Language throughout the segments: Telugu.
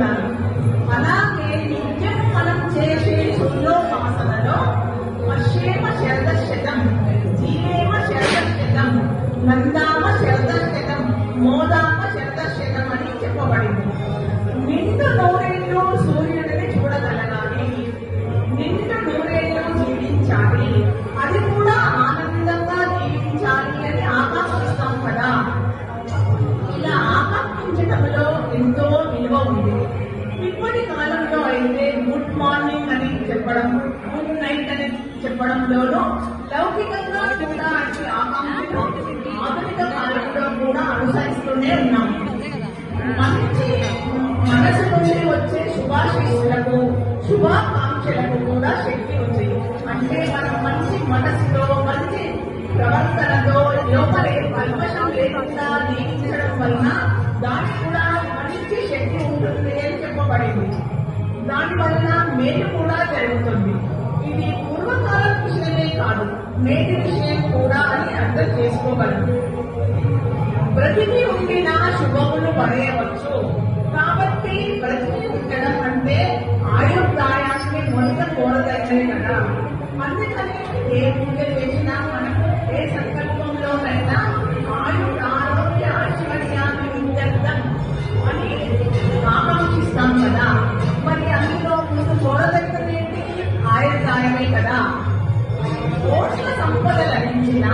పొందుతూ అలాగే నిత్యం మనం చేసే సుల్లోపాసనలో వర్షేమ శరదశతం జీవేమ శరదశతం నందామ శరదశతం మోదామ శరదశతం అని చెప్పబడింది. ఇవ్వడంలోనూ లౌకికంగా కూడా అట్టి ఆధునిక కాలంలో కూడా అనుసరిస్తూనే ఉన్నాము. మంచి మనసు నుండి వచ్చే శుభాశీస్సులకు శుభాకాంక్షలకు కూడా శక్తి ఉంది. అంటే మనం మంచి మనసులో మంచి ప్రవర్తనతో లోపలే కల్మషం లేకుండా జీవించడం వలన దానికి కూడా మంచి శక్తి ఉంటుంది అని చెప్పబడింది. దాని వలన మేలు కూడా జరుగుతుంది. ఇది పూర్వకాల విషయమే కాదు నేటి విషయం కూడా అని అర్థం చేసుకోగలరు. బ్రతికి ఉండినా శుభములు పడేయవచ్చు. కాబట్టి బ్రతికి ఉండడం అంటే ఆయుర్దాయాన్ని మొదట కోరదగినది కదా. అందుకని ఏ పూజ లభించిన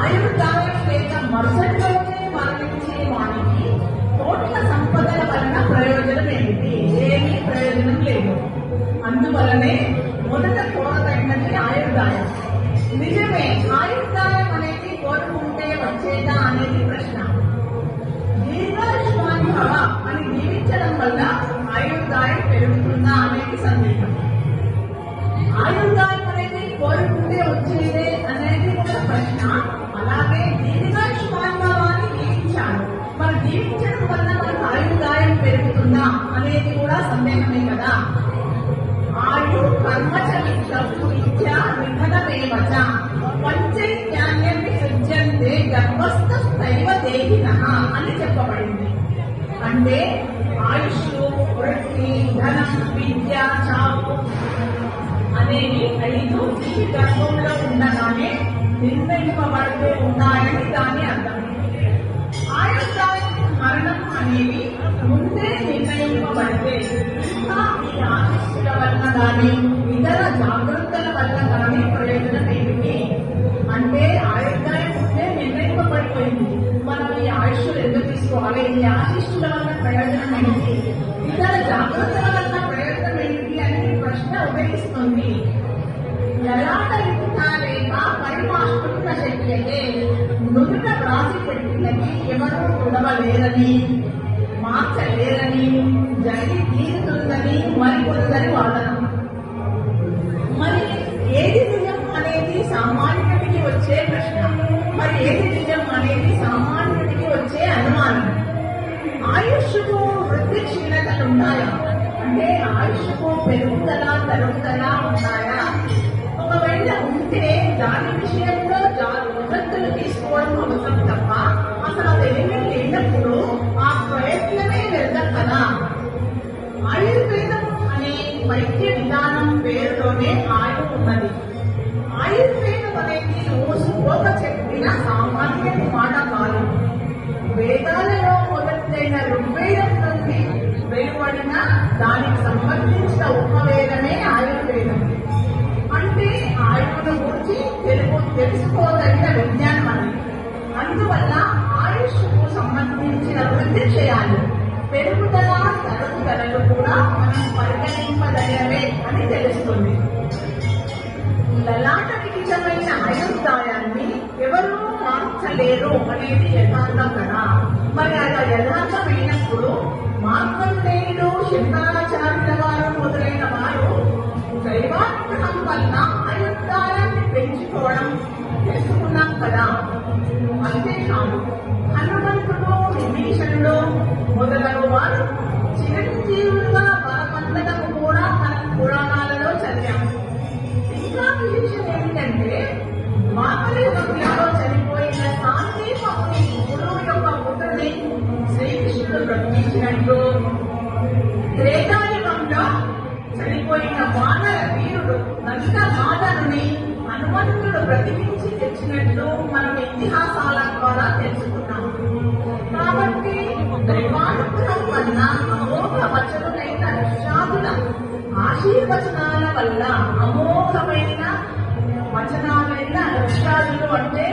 ఆయుర్దాయం లేక మరుసటి రోజే మరణించే వానికి కోట్ల సంపదల వలన ప్రయోజనం ఏమిటి? ఏమీ ప్రయోజనం లేదు. అందువలనే మొదట కోరదగినది ఆయుర్దాయం నిజమే ఆయుర్దాయం అనేది కోరుకుంటే వచ్చేదా అనేది ప్రశ్న. దీర్ఘాయుష్మాన్ భవ అని జీవించడం వల్ల ఆయుర్దాయం పెరుగుతుందా అనేది సందేహం. ఆయుర్దాయం అనేది కోరుకుంటే వచ్చేదే అలాగే ప్రశ్న అలాగే దీర్ఘాయుష్మాన్ని జీవించాలి మరి జీవించడం వల్ల మనకు ఆయుర్దాయం పెరుగుతుందా అనేది కూడా సందేహమే కదా. ఆయు కర్మచ విద్యు విద్య నిధనమేవచ పంచైత్యాన్యం విసృజ్యంతే గర్భస్థైవ దేహిన అని చెప్పబడింది. అంటే ఆయుష్ వృత్తి ధనం విద్య చావు అనేవి ఐదు ఈ గర్భంలో ఉండగానే నిర్ణయింపబడుతూ ఉన్నాయని దాని అర్థం. ఆయుర్దాయం మరణం అనేవి ముందే నిర్ణయింపబడితే ఇంకా ఈ ఆశిస్సుల వల్ల కానీ ఇతర జాగ్రత్తల వల్ల కానీ ప్రయోజనం ఏమిటి? అంటే ఆయుర్దాయం ముందే నిర్ణయింపబడిపోయింది. మనం ఈ ఆయుష్లు ఎందుకు తీసుకోవాలి? ఈ ఆశిస్సుల వల్ల ప్రయోజనం ఏంటి ఇతర జాగ్రత్తల వల్ల ప్రయోజనం ఏంటి అనే ప్రశ్న ఉదయిస్తుంది. ఎలా లిఖిత లేక పరిమాష్టుత నుదుట పెట్టినది ఎవరూ చూడవలేరని మార్చలేరని జరిగి తీరుతుందని మరికొందరి వాదన మరి ఏది నిజం అనేది సామాన్యుడికి వచ్చే ప్రశ్న మరి ఏది నిజం అనేది సామాన్యుడికి వచ్చే అనుమానం ఆయుష్కు వృద్ధి క్షీణతలు ఉన్నాయా అంటే ఆయుష్కు పెరుగుదల తరుగుదల ఉన్నాయా ఒకవేళ ఉంటే దాని విషయంలో జాగ్రత్తలు తీసుకోవడం అవసరం తప్ప అసలు అది ఎలిమెంట్ లేనప్పుడు ఆ ప్రయత్నమే వ్యర్థం కదా ఆయుర్వేదం అనే వైద్య విధానం పేరులోనే ఆయు ఉన్నది. ఆయుర్వేదం అనేది ఊసుకోక చెప్పిన సామాన్య మాట కాదు. వేదాలలో మొదలైన ఋగ్వేదం నుండి వెలువడిన దానికి సంబంధించిన ఉపవేదం తెలుసుకోదగిన విజ్ఞానం అనేది అందువల్ల ఆయుష్కు సంబంధించిన వృద్ధి చేయాలి. పెరుగుదల తరుగుదలలు కూడా మనం పరిగణింపదగినవే అని తెలుస్తుంది. లలాటకి నిజమైన ఆయుర్దాయాన్ని ఎవరూ మార్చలేరు అనేది యథార్థం కదా. మరి అలా యథార్థమైనప్పుడు మార్కండేయుడు శంకరాచార్యుల వారు మొదలైన వారు దైవాగ్రహం వల్ల పెంచుకోవడం తెలుసుకున్నాం కదా. అంతేకాదు హనుమంతుడు హనుమంతుడు తెచ్చినట్లు మనం ఇతిహాసాల ద్వారా తెలుసుకున్నాం. కాబట్టి త్రివాణపురం వల్ల అమోఘ వచనులైన ఋషాదుల ఆశీర్వచనాల వల్ల అమోఘమైన వచనాలైన ఋషాదులు అంటే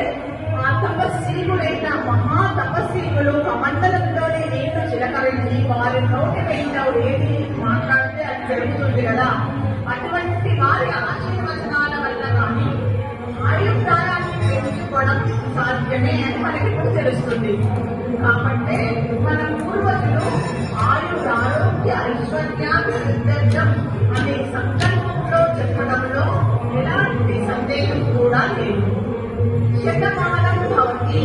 ఆ తపస్సీలుడైన మహా తపస్వీకులు కమండలంలోని నేను చిలకరించి వారి నోటి వెంట ఏది మాట్లాడితే అది జరుగుతుంది కదా. సాధ్యమే అని మనకి ఇప్పుడు తెలుస్తుంది. కాబట్టి మన పూర్వజులు ఆయుర ఆరోగ్య ఐశ్వర్యాన్ని సిద్ధం అనే సంకల్పంలో చెప్పడంలో ఎలాంటి సందేహం కూడా లేదు. శతమానం భవతి.